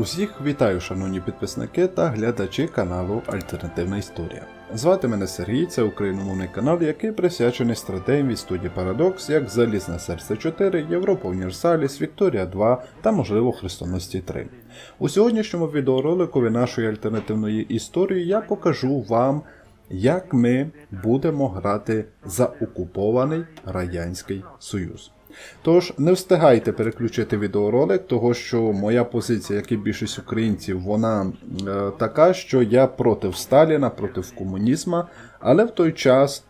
Усіх вітаю, шановні підписники та глядачі каналу Альтернативна Історія. Звати мене Сергій, це україномовний канал, який присвячений стратегіям від студії Парадокс, як Залізне серце 4, Європа Універсаліс, Вікторія 2 та, можливо, Хрестоносці 3. У сьогоднішньому відеороликові нашої альтернативної історії я покажу вам, як ми будемо грати за окупований Радянський Союз. Тож не встигайте переключити відеоролик, того що моя позиція, як і більшість українців, вона е, така, що я проти Сталіна, проти комунізму, але в той час.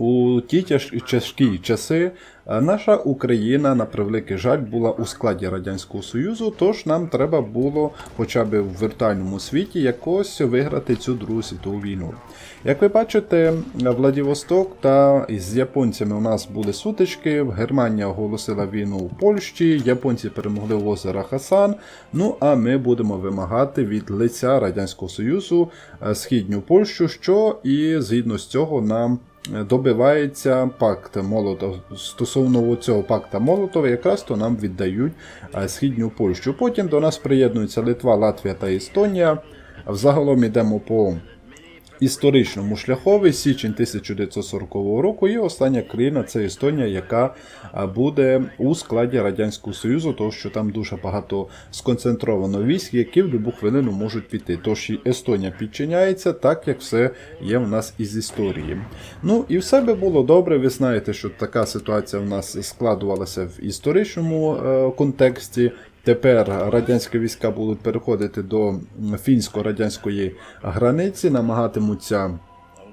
У ті тяжкі часи е, наша Україна, на превеликий жаль, була у складі Радянського Союзу, тож нам треба було, хоча б в віртуальному світі, якось виграти цю Другу світову війну. Як ви бачите, Владивосток та з японцями у нас були сутички. Германія оголосила війну у Польщі, японці перемогли в озера Хасан. Ну а ми будемо вимагати від лиця Радянського Союзу е, східню Польщу, що і згідно з цього нам добивається пакт Молотов. Стосовно цього пакта Молотова, якраз то нам віддають е, східню Польщу. Потім до нас приєднуються Литва, Латвія та Естонія. Взагалом йдемо по історичному шляхові січень 1940 року. І остання країна це Естонія, яка буде у складі Радянського Союзу, тому що там дуже багато сконцентровано військ, які в будь-яку хвилину можуть піти. Тож і Естонія підчиняється, так як все є в нас із історії. Ну і все би було добре. Ви знаєте, що така ситуація в нас складувалася в історичному е, контексті. Тепер радянські війська будуть переходити до фінсько-радянської границі, намагатимуться.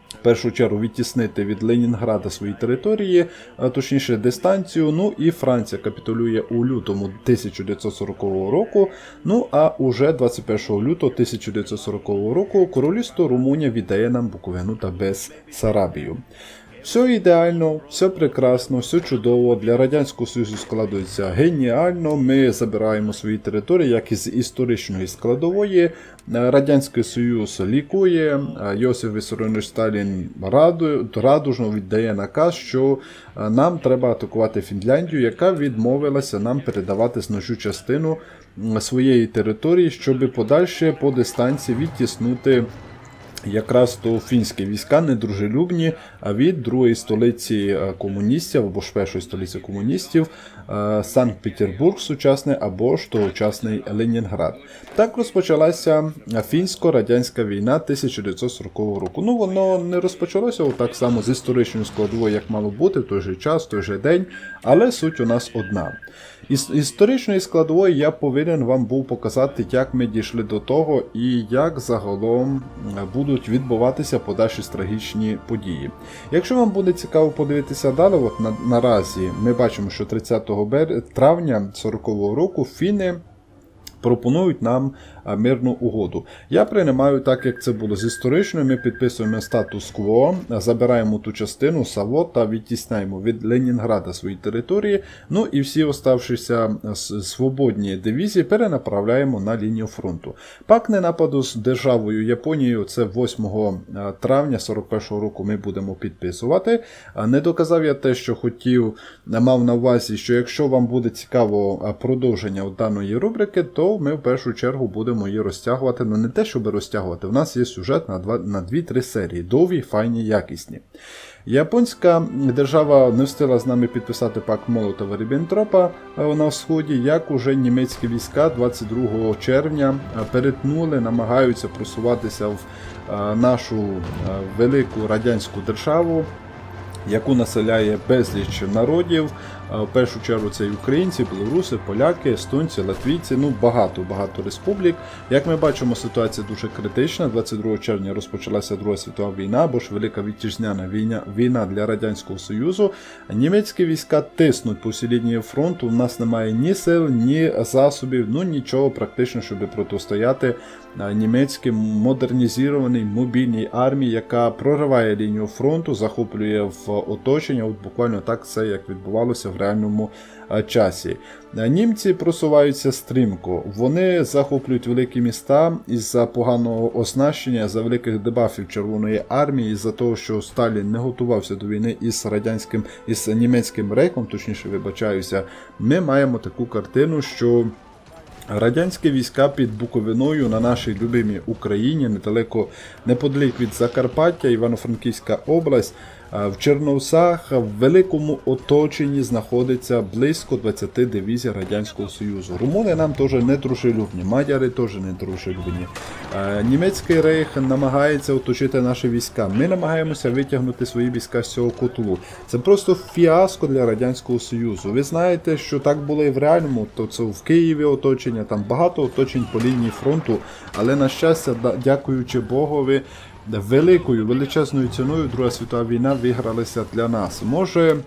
В першу чергу відтіснити від Ленінграда свої території, точніше дистанцію. Ну і Франція капітулює у лютому 1940 року. Ну а уже 21 лютого 1940 року королівство Румунія віддає нам Буковину та Бессарабію. Все ідеально, все прекрасно, все чудово. Для Радянського Союзу складується геніально. Ми забираємо свої території, як із історичної складової. Е, Радянський Союз лікує. е, Йосиф Вісаронович Сталін раду, радужно віддає наказ, що е, нам треба атакувати Фінляндію, яка відмовилася нам передавати значну частину своєї території, щоб подальше по дистанції відтіснути якраз то фінські війська недружелюбні а від другої столиці е, комуністів або ж першої столиці комуністів е, Санкт-Петербург сучасний або ж тогочасний Ленінград. Так розпочалася фінсько-радянська війна 1940 року. Ну воно не розпочалося так само з історичною складовою, як мало бути в той же час, в той же день, але суть у нас одна. Із історичної складової я повинен вам був показати, як ми дійшли до того і як загалом е, будуть відбуватися подальші трагічні події. Якщо вам буде цікаво подивитися далі, от на, наразі ми бачимо, що 30 бер... травня 40-го року фіни пропонують нам мирну угоду. Я приймаю так, як це було з історичною. Ми підписуємо статус-кво, забираємо ту частину Саво та відтісняємо від Ленінграда свої території. Ну і всі оставшися свободні дивізії перенаправляємо на лінію фронту. Пак не нападу з державою Японією. Це 8 травня 41-го року ми будемо підписувати. Не доказав я те, що хотів, мав на увазі, що якщо вам буде цікаво продовження даної рубрики, то ми в першу чергу будемо її розтягувати. Ну не те, щоб розтягувати. У нас є сюжет на 2 на 2-3 серії. Довгі, файні, якісні. Японська держава не встигла з нами підписати пакт Молотова Ріббентропа е, на сході, як уже німецькі війська 22 червня е, перетнули, намагаються просуватися в е, нашу велику радянську державу яку населяє безліч народів. В першу чергу це і українці, білоруси, поляки, естонці, латвійці, ну багато багато республік. Як ми бачимо, ситуація дуже критична. 22 червня розпочалася Друга світова війна, або ж Велика Вітчизняна війна, війна для Радянського Союзу. Німецькі війська тиснуть по всій лінії фронту. У нас немає ні сил, ні засобів, ну нічого практично, щоб протистояти німецькій модернізованій мобільній армії, яка прориває лінію фронту, захоплює в оточення. От буквально так це як відбувалося в реальному часі. Німці просуваються стрімко. Вони захоплюють великі міста із-за поганого оснащення, за великих дебафів Червоної армії, із-за того, що Сталін не готувався до війни із радянським із німецьким рейхом, точніше вибачаюся. Ми маємо таку картину, що Радянські війська під Буковиною на нашій любимій Україні, недалеко неподалік від Закарпаття, Івано-Франківська область. В Черновцах в великому оточенні знаходиться близько 20 дивізій Радянського Союзу. Румуни нам теж не дружелюбні, мадяри теж не дружелюбні. Німецький рейх намагається оточити наші війська. Ми намагаємося витягнути свої війська з цього котлу. Це просто фіаско для Радянського Союзу. Ви знаєте, що так було і в реальному, то це в Києві оточення, там багато оточень по лінії фронту, але на щастя, дякуючи Богові, великою величезною ціною Друга світова війна вигралася для нас. Може.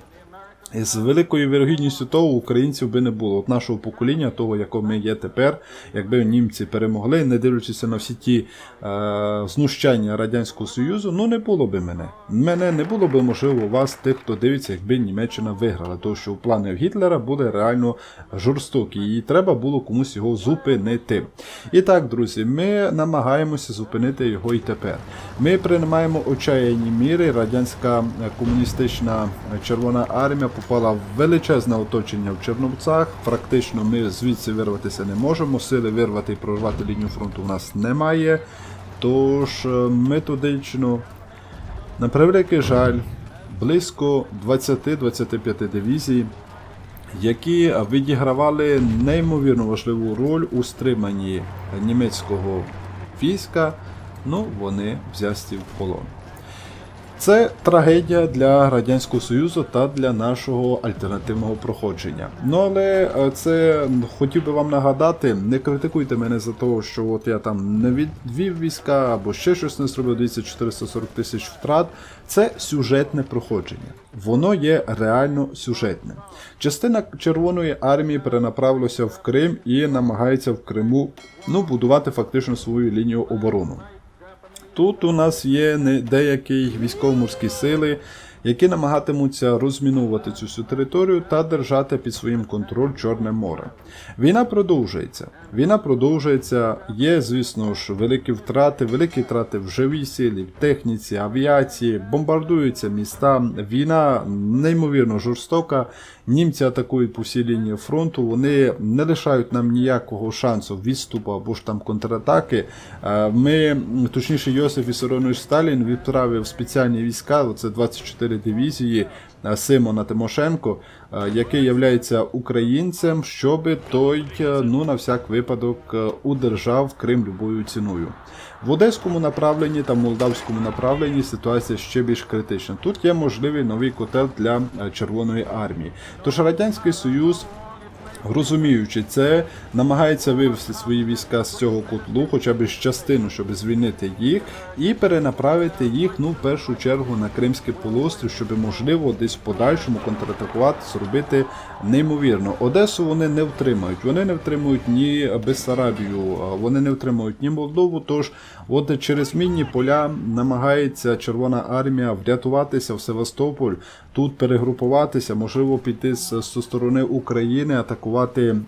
З великою вірогідністю того українців би не було. От нашого покоління, того, якого ми є тепер, якби німці перемогли, не дивлячись на всі ті е, знущання Радянського Союзу, ну не було би мене. Мене не було би, можливо, вас, тих, хто дивиться, якби Німеччина виграла. Тому що плани Гітлера були реально жорстокі, і треба було комусь його зупинити. І так, друзі, ми намагаємося зупинити його і тепер. Ми приймаємо отчаянні міри. Радянська е, комуністична е, Червона армія попала в величезне оточення в Черновцях. Практично ми звідси вирватися не можемо. Сили вирвати і прорвати лінію фронту у нас немає. Тож е, методично, на превеликий жаль, близько 20-25 дивізій які відігравали неймовірно важливу роль у стриманні німецького війська, ну вони взяті в полон. Це трагедія для Радянського Союзу та для нашого альтернативного проходження. Ну але е, це хотів би вам нагадати, не критикуйте мене за те, що от я там не відвів війська або ще щось не зробив, дивіться 440 тисяч втрат. Це сюжетне проходження. Воно є реально сюжетним. Частина Червоної армії перенаправилася в Крим і намагається в Криму ну, будувати фактично свою лінію оборони. Тут у нас є деякі військово-морські сили, які намагатимуться розмінувати цю всю територію та держати під своїм контроль Чорне море. Війна продовжується. Війна продовжується. Є, звісно ж, великі втрати, великі втрати в живій силі, в техніці, авіації, бомбардуються міста. Війна неймовірно жорстока. Німці атакують по всій лінії фронту. Вони не лишають нам ніякого шансу відступу або ж там контратаки. Е, Ми, точніше, Йосиф Вісаронович Сталін відправив спеціальні війська, оце 24 дивізії е, Симона Тимошенко, е, який являється українцем, щоб той ну на всяк випадок удержав Крим любою ціною. В одеському направленні та молдавському направленні ситуація ще більш критична. Тут є можливий новий котел для е, Червоної армії. Тож Радянський Союз Розуміючи це, намагається вивести свої війська з цього котлу, хоча б з частину, щоб звільнити їх, і перенаправити їх ну в першу чергу на Кримський полуострів, щоб можливо десь в подальшому контратакувати, зробити неймовірно. Одесу вони не втримають. Вони не втримують ні Бессарабію, вони не втримують ні Молдову. Тож, от через мінні поля намагається Червона армія врятуватися в Севастополь, тут перегрупуватися, можливо, піти з, з сторони України, атакувати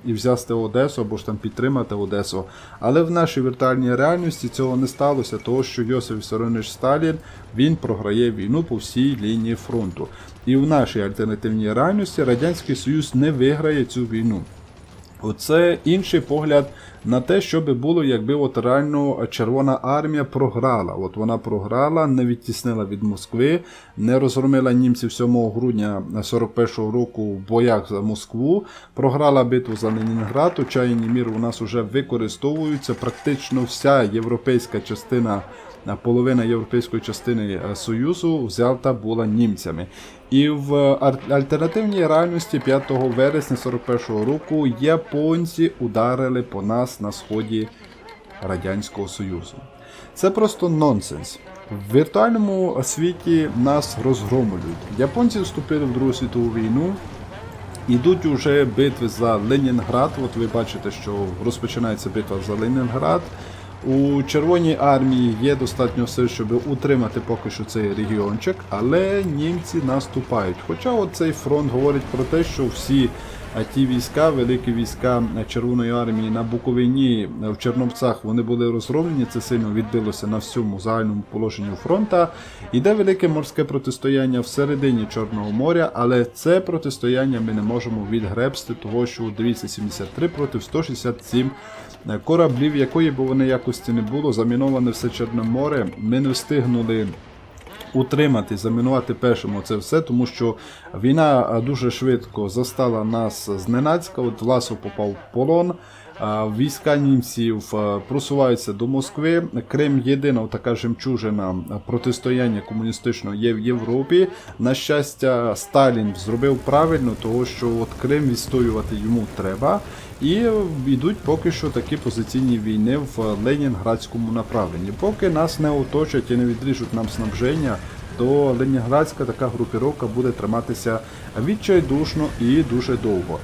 і взяти Одесу або ж там підтримати Одесу. Але в нашій віртуальній реальності цього не сталося, того що Йосиф Вісаронович Сталін він програє війну по всій лінії фронту. І в нашій альтернативній реальності Радянський Союз не виграє цю війну. Оце інший погляд на те, що би було, якби от реально Червона армія програла. От вона програла, не відтіснила від Москви, не розгромила німців 7 грудня 41-го року в боях за Москву, програла битву за Ленінград. У чайні мір у нас вже використовуються практично вся європейська частина. Половина європейської частини е, Союзу взята була німцями. І в ар- альтернативній реальності 5 вересня 41-го року японці ударили по нас на сході Радянського Союзу. Це просто нонсенс. В віртуальному світі нас розгромлюють. Японці вступили в Другу світову війну. Ідуть уже битви за Ленінград. От ви бачите, що розпочинається битва за Ленінград. У Червоній армії є достатньо сил, щоб утримати поки що цей регіончик, але німці наступають. Хоча от цей фронт говорить про те, що всі а ті війська, великі війська Червоної армії на Буковині в Черновцях вони були розроблені. Це сильно відбилося на всьому загальному положенню фронта. Іде велике морське протистояння всередині Чорного моря, але це протистояння ми не можемо відгребсти, того що дивіться 73 проти 167 кораблів, якої б вони якості не було, заміноване все Чорне море. Ми не встигнули утримати, замінувати першому це все, тому що війна дуже швидко застала нас зненацька. От Власов попав в полон. Війська німців просуваються до Москви. Крим єдина така жемчужина протистояння комуністичного є в Європі. На щастя, Сталін зробив правильно, того що от Крим відстоювати йому треба. І йдуть поки що такі позиційні війни в Ленінградському направленні. Поки нас не оточать і не відріжуть нам снабження, то Ленінградська така групіровка буде триматися відчайдушно і дуже довго.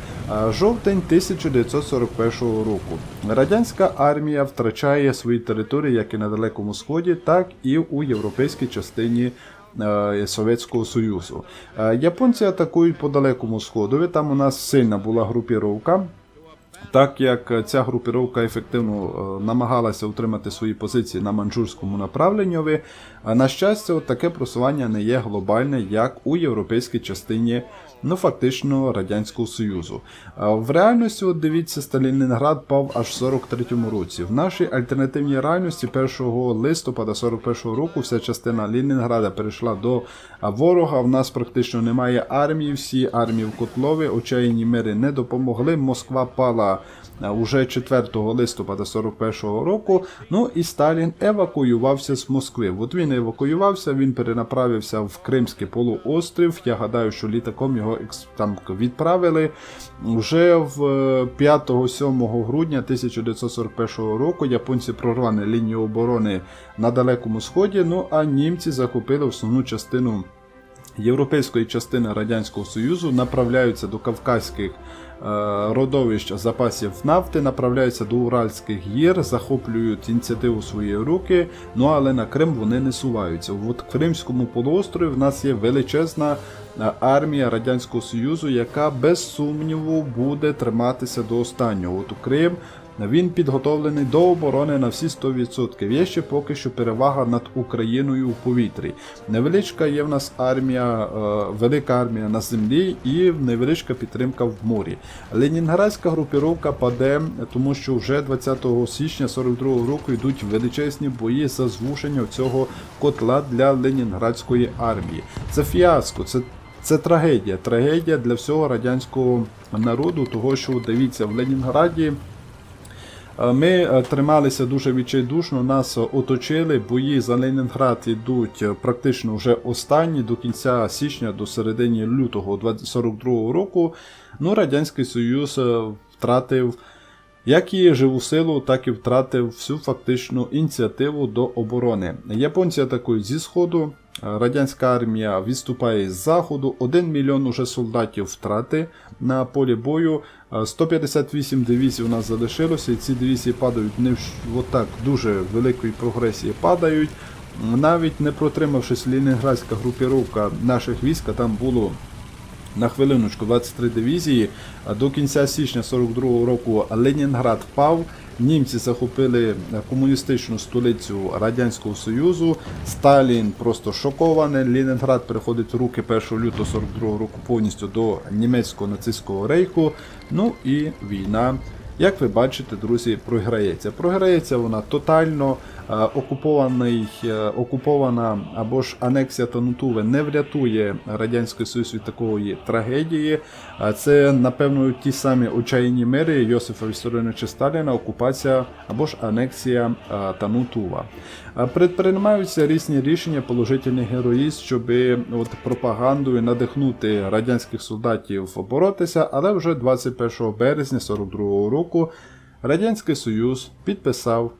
Жовтень 1941 року. Радянська армія втрачає свої території як і на Далекому Сході, так і у європейській частині е, Совєтського Союзу. Е, Японці атакують по далекому сходові. Там у нас сильна була групіровка. Так як ця групіровка ефективно е, намагалася утримати свої позиції на манчжурському направленню, а на щастя, таке просування не є глобальне, як у європейській частині, ну фактично Радянського Союзу. В реальності, от дивіться, Сталінград пав аж в 43-му році. В нашій альтернативній реальності 1 листопада 41-го року вся частина Ленінграда перейшла до ворога. В нас практично немає армії, всі армії в Котлові, очаїні мири не допомогли. Москва пала уже 4 листопада 41-го року. Ну і Сталін евакуювався з Москви. От він евакуювався, він перенаправився в Кримський полуострів. Я гадаю, що літаком його екс- там відправили. Вже в 5-7 грудня 1941 року японці прорвали лінію оборони на Далекому Сході, ну а німці захопили основну частину європейської частини Радянського Союзу, направляються до Кавказьких е, родовищ запасів нафти, направляються до Уральських гір, захоплюють ініціативу свої руки, ну але на Крим вони не суваються. От в Кримському полуострові в нас є величезна е, армія Радянського Союзу, яка без сумніву буде триматися до останнього. От у Крим він підготовлений до оборони на всі 100%. Є ще поки що перевага над Україною у повітрі. Невеличка є в нас армія, е, велика армія на землі і невеличка підтримка в морі. Ленінградська групіровка паде, тому що вже 20 січня 42 року йдуть величезні бої за звушення цього котла для Ленінградської армії. Це фіаско, це це трагедія. Трагедія для всього радянського народу, того що дивіться, в Ленінграді Ми е, трималися дуже відчайдушно, нас оточили. Бої за Ленінград йдуть е, практично вже останні до кінця січня, до середини лютого 42 року. Ну, Радянський Союз е, втратив як і живу силу, так і втратив всю фактичну ініціативу до оборони. Японці атакують зі сходу. Радянська армія відступає з заходу, 1 мільйон уже солдатів втрати на полі бою. Е, 158 дивізій у нас залишилося, і ці дивізії падають не в отак дуже великої прогресії падають. Навіть не протримавшись Ленінградська групіровка наших військ, там було на хвилиночку 23 дивізії. До кінця січня 42 року Ленінград впав. Німці захопили комуністичну столицю Радянського Союзу. Сталін просто шокований. Лінінград переходить в руки 1 лютого 42 року повністю до німецького нацистського рейху. Ну і війна. Як ви бачите, друзі, програється. Програється вона тотально. Е, Окупований, е, окупована або ж анексія Танутуве не врятує Радянський Союз від такої трагедії. Е, Це, напевно, ті самі очаїні мири Йосифа Вісториновича Сталіна, окупація або ж анексія Танутува. Предприймаються різні рішення положительних героїзм, щоб от пропагандою надихнути радянських солдатів боротися, але вже 21 березня 42 року Радянський Союз підписав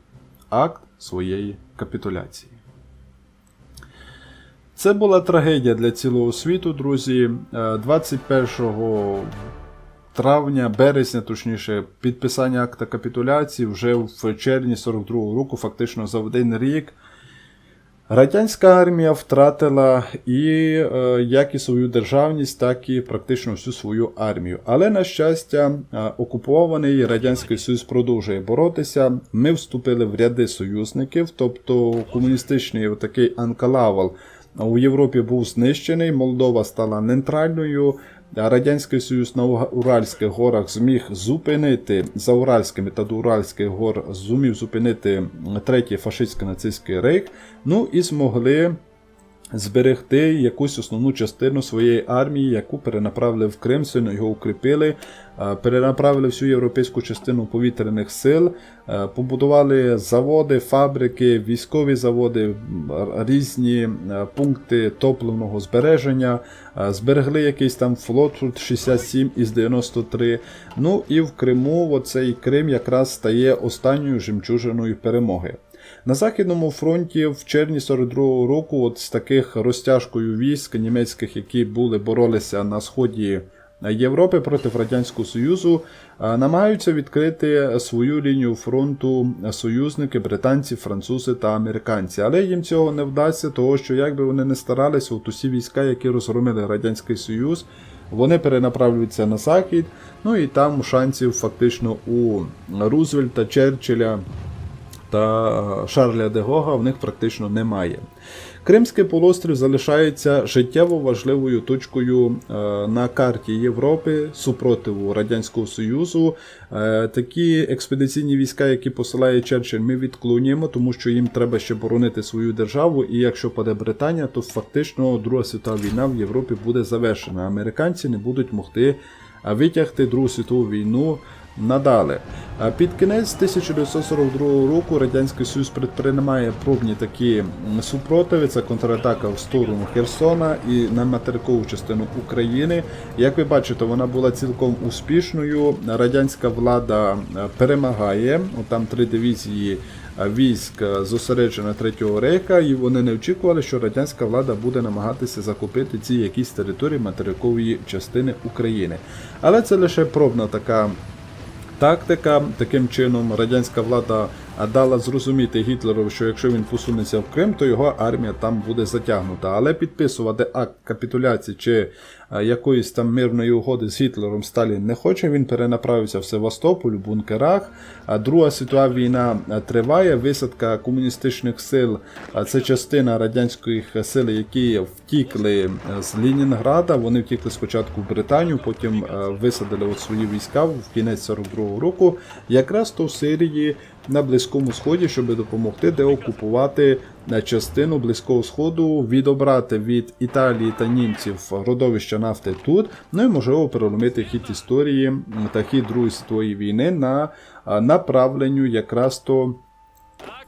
акт своєї капітуляції. Це була трагедія для цілого світу, друзі. Е, 21 травня, березня, точніше, підписання акта капітуляції вже в червні 42-го року, фактично за один рік. Радянська армія втратила і е, як і свою державність, так і практично всю свою армію. Але, на щастя, е, окупований Радянський Союз продовжує боротися. Ми вступили в ряди союзників, тобто комуністичний такий анкалавл у Європі був знищений, Молдова стала нейтральною. Радянський Союз на Уральських горах зміг зупинити за Уральськими та до Уральських гор зумів зупинити третій фашистський нацистський рейх. Ну і змогли зберегти якусь основну частину своєї армії, яку перенаправили в Крим, сильно його укріпили, е, перенаправили всю європейську частину повітряних сил, е, побудували заводи, фабрики, військові заводи, різні е, пункти топливного збереження, зберегли якийсь там флот 67 із 93. Ну і в Криму оцей Крим якраз стає останньою жемчужиною перемоги. На Західному фронті в червні 42-го року, от з таких розтяжкою військ німецьких, які були боролися на сході Європи проти Радянського Союзу, намагаються відкрити свою лінію фронту союзники, британці, французи та американці. Але їм цього не вдасться, того що як би вони не старалися, от усі війська, які розгромили Радянський Союз, вони перенаправлюються на захід. Ну і там шансів фактично у Рузвельта, Черчилля та Шарля де Гога в них практично немає. Кримський полуострів залишається життєво важливою точкою е, на карті Європи супротиву Радянського Союзу. Е, Такі експедиційні війська, які посилає Черчилль, ми відклонюємо, тому що їм треба ще боронити свою державу. І якщо паде Британія, то фактично Друга світова війна в Європі буде завершена. Американці не будуть могти е, витягти Другу світову війну надалі. Під кінець 1942 року Радянський Союз предприймає пробні такі супротиви. Це контратака в сторону Херсона і на материкову частину України. Як ви бачите, вона була цілком успішною. Радянська влада перемагає. Там три дивізії військ зосереджено Третього рейха, і вони не очікували, що радянська влада буде намагатися захопити ці якісь території материкової частини України. Але це лише пробна така тактика. Таким чином, радянська влада дала зрозуміти Гітлеру, що якщо він посунеться в Крим, то його армія там буде затягнута. Але підписувати акт капітуляції чи якоїсь там мирної угоди з Гітлером Сталін не хоче. Він перенаправився в Севастополь, в бункерах. А Друга світова війна триває. Висадка комуністичних сил а, це частина радянських сил, які втікли з Ленінграда. Вони втікли спочатку в Британію, потім висадили от свої війська в кінець 42-го року, якраз то в Сирії на Близькому Сході, щоб допомогти деокупувати е, частину Близького Сходу, відобрати від Італії та німців родовища нафти тут, ну і можливо переломити хід історії та хід Другої світової війни на направленню якраз то.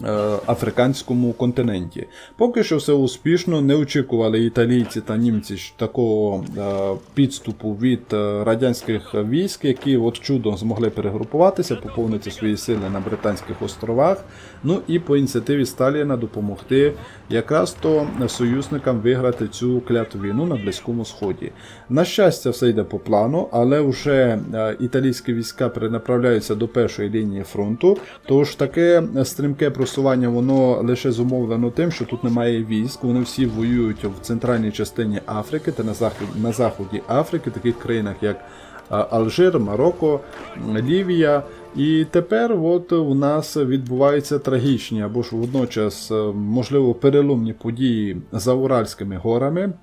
е, Африканському континенті. Поки що все успішно, не очікували італійці та німці такого е, підступу від е, радянських військ, які от чудом змогли перегрупуватися, поповнити свої сили на Британських островах. Ну і по ініціативі Сталіна допомогти якраз то союзникам виграти цю кляту війну на Близькому Сході. На щастя, все йде по плану, але вже е, італійські війська перенаправляються до першої лінії фронту. Тож таке стрімке просування воно лише зумовлено тим, що тут немає військ. Вони всі воюють в центральній частині Африки та на заході, на заході Африки, таких країнах як Алжир, Марокко, Лівія. І тепер от у нас відбуваються трагічні або ж водночас, е, можливо, переломні події за Уральськими горами,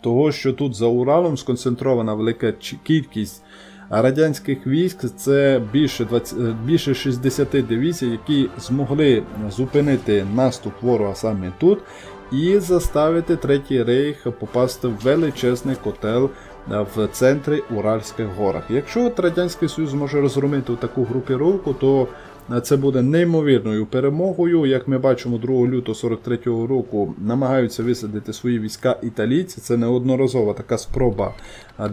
того, що тут за Уралом сконцентрована велика кількість радянських військ, це більше 20, е, більше 60 дивізій, які змогли зупинити наступ ворога саме тут і заставити Третій рейх попасти в величезний котел в центрі Уральських горах. Якщо Радянський Союз може розгромити таку групіровку, то е, це буде неймовірною перемогою. Як ми бачимо, 2 лютого 43-го року намагаються висадити свої війська італійці. Це неодноразова така спроба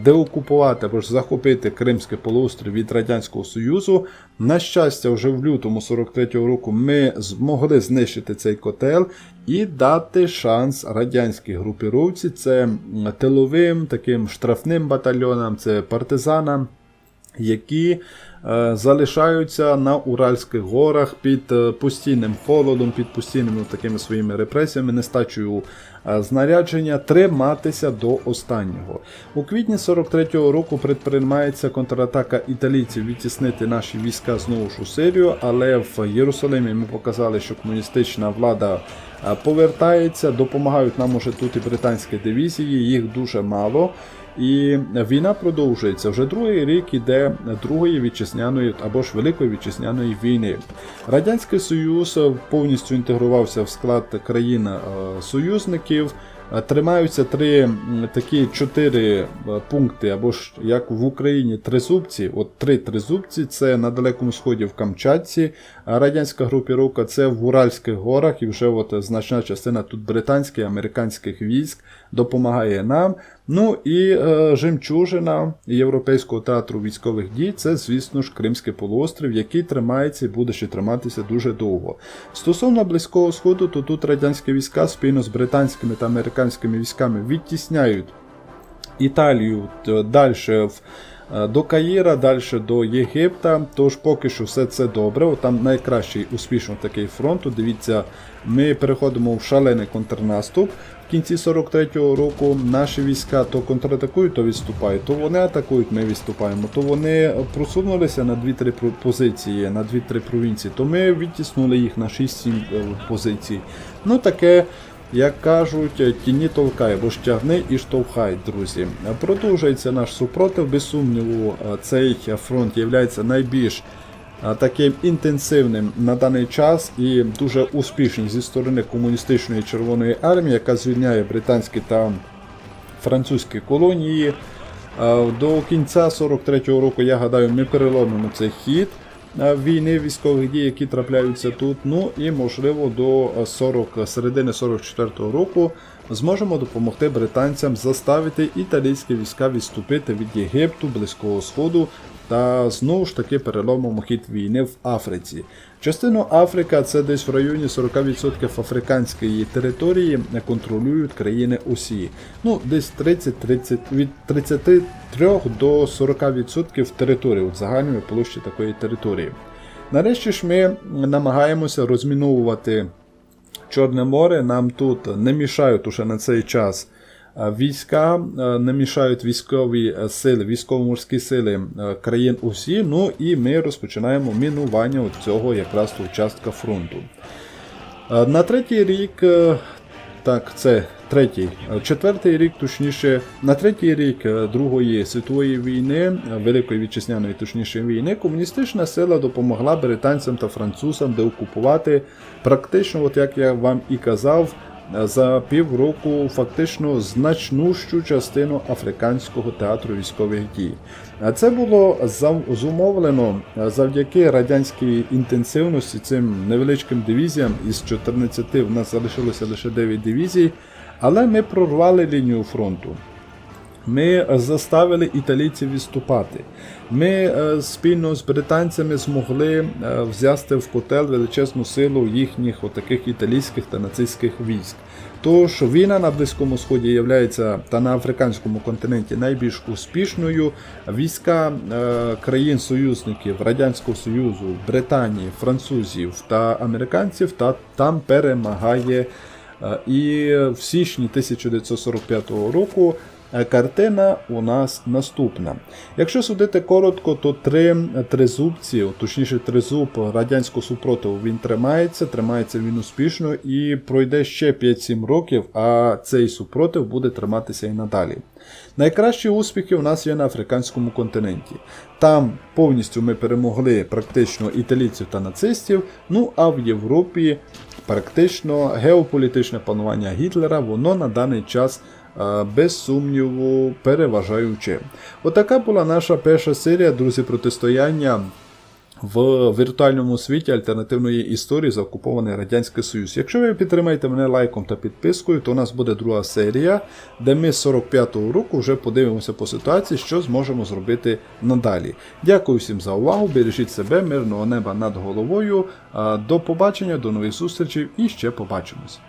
деокупувати або ж захопити Кримський полуострів від Радянського Союзу. На щастя, вже в лютому 43-го року ми змогли знищити цей котел і дати шанс радянській групіровці. Це тиловим таким штрафним батальйонам, це партизанам які е, залишаються на Уральських горах під е, постійним холодом, під постійними такими своїми репресіями, нестачею е, знарядження, триматися до останнього. У квітні 43-го року предприймається контратака італійців відтіснити наші війська знову ж у Сирію, але в Єрусалимі ми показали, що комуністична влада повертається, допомагають нам уже тут і британські дивізії, їх дуже мало. І війна продовжується. Вже другий рік іде другої вітчизняної або ж великої вітчизняної війни. Радянський Союз повністю інтегрувався в склад країн е, союзників. Е, Тримаються три такі чотири е, пункти, або ж як в Україні тризубці. От три тризубці це на Далекому Сході в Камчатці, радянська групіровка це в Уральських горах, і вже от значна частина тут британських, і американських військ допомагає нам. Ну і е, жемчужина Європейського театру військових дій це, звісно ж, Кримський полуострів, який тримається і буде ще триматися дуже довго. Стосовно Близького Сходу, то тут радянські війська спільно з британськими та американськими військами відтісняють Італію далі в. е, До Каїра, далі до Єгипта, тож поки що все це добре. От Там найкращий успішно такий фронт. Дивіться, ми переходимо в шалений контрнаступ. В кінці 43-го року наші війська то контратакують, то відступають, то вони атакують, ми відступаємо, то вони просунулися на 2-3 позиції, на 2-3 провінції, то ми відтіснули їх на 6-7 е, позицій. Ну таке. Як кажуть, тіні толкай, бо ж тягни і штовхай, друзі. Продовжується наш супротив. Без сумніву, цей фронт є найбільш таким інтенсивним на даний час і дуже успішним зі сторони комуністичної Червоної армії, яка звільняє британські та французькі колонії. До кінця 43-го року, я гадаю, ми переломимо цей хід війни військових дій, які трапляються тут. Ну і можливо до 40, середини 44-го року зможемо допомогти британцям заставити італійські війська відступити від Єгипту, Близького Сходу та знову ж таки переломимо хід війни в Африці. Частину Африка це десь в районі 40% африканської території контролюють країни Осі. Ну, десь 30-30 від 33 до 40% території от загальної площі такої території. Нарешті ж ми намагаємося розміновувати Чорне море. Нам тут не мішають уже на цей час війська, не мішають військові е, сили, військово-морські сили е, країн усі. Ну і ми розпочинаємо мінування цього якраз участка фронту. На третій рік, е, так, це третій, четвертий рік, точніше, на третій рік Другої світової війни, Великої вітчизняної точніше війни, комуністична сила допомогла британцям та французам деокупувати практично, от як я вам і казав, за півроку фактично значнущу частину африканського театру військових дій. Це було зумовлено завдяки радянській інтенсивності цим невеличким дивізіям. Із 14 в нас залишилося лише 9 дивізій, але ми прорвали лінію фронту. Ми заставили італійців відступати. Ми е, спільно з британцями змогли е, взяти в котел величезну силу їхніх отаких італійських та нацистських військ. Тож війна на Близькому Сході є та на африканському континенті найбільш успішною. Війська е, країн-союзників Радянського Союзу, Британії, французів та американців та там перемагає. Е, І в січні 1945 року е, картина у нас наступна. Якщо судити коротко, то три тризубці, точніше тризуб радянського супротиву, він тримається, тримається він успішно і пройде ще 5-7 років, а цей супротив буде триматися і надалі. Найкращі успіхи у нас є на африканському континенті. Там повністю ми перемогли практично італійців та нацистів. Ну а в Європі практично геополітичне панування Гітлера, воно на даний час е, без сумніву переважаюче. Отака була наша перша серія, друзі, протистояння в віртуальному світі альтернативної історії за окупований Радянський Союз. Якщо ви підтримаєте мене лайком та підпискою, то у нас буде друга серія, де ми з 45-го року вже подивимося по ситуації, що зможемо зробити надалі. Дякую всім за увагу, бережіть себе, мирного неба над головою. До побачення, до нових зустрічей і ще побачимось.